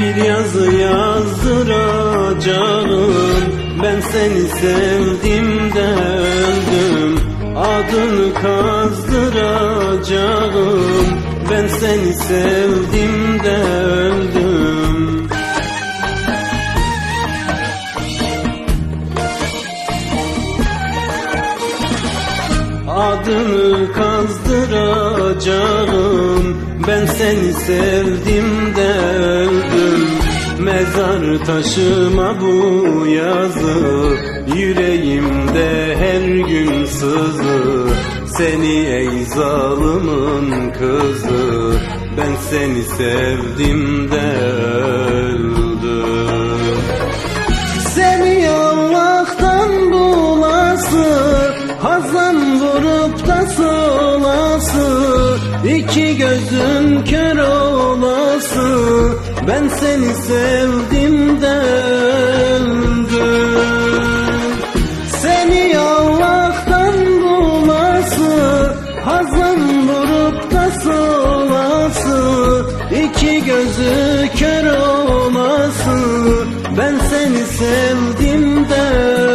Bir yazı yazdıracağım. Ben seni sevdim de öldüm. Adını kazdıracağım. Ben seni sevdim de öldüm. Adını kazdıracağım. Ben seni sevdim de öldüm Mezar taşıma bu yazı. Yüreğimde her gün sızı. Seni ey zalımın kızı. Ben seni sevdim de öldüm. Seni Allah'tan bulası Hazan vurup da solası İki gözün kör olası Ben seni sevdim de öldüm. Seni Allah'tan bulası Hazan vurup da solası İki gözü kör olması. Ben seni sevdim de öldüm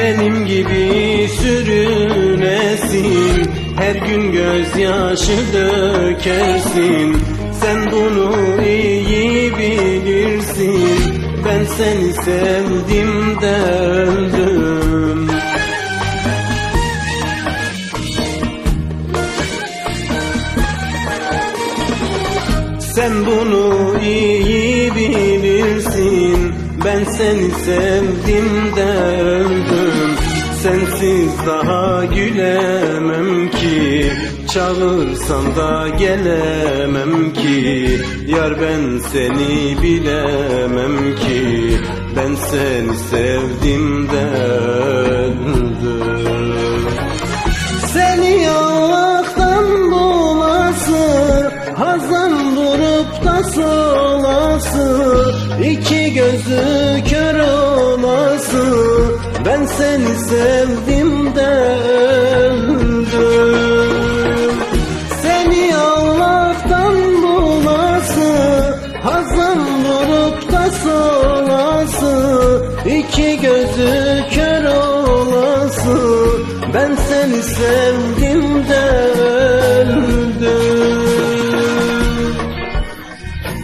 Benim gibi sürünesin. Her gün gözyaşı dökersin. Sen bunu iyi bilirsin. Ben seni sevdim de öldüm. Sen bunu iyi bilirsin Ben seni sevdim de öldüm. Sensiz daha gülemem ki. Çağırsan da gelemem ki. Yar ben seni bilemem ki. Ben seni sevdim de öldüm. Seni Allah'tan bulası Hazan vurup da solası İki gözü kör olası. Ben seni sevdim de öldüm. Seni Allah'tan bulası Hazan vurup da solası. İki gözü kör olası Ben seni sevdim de öldüm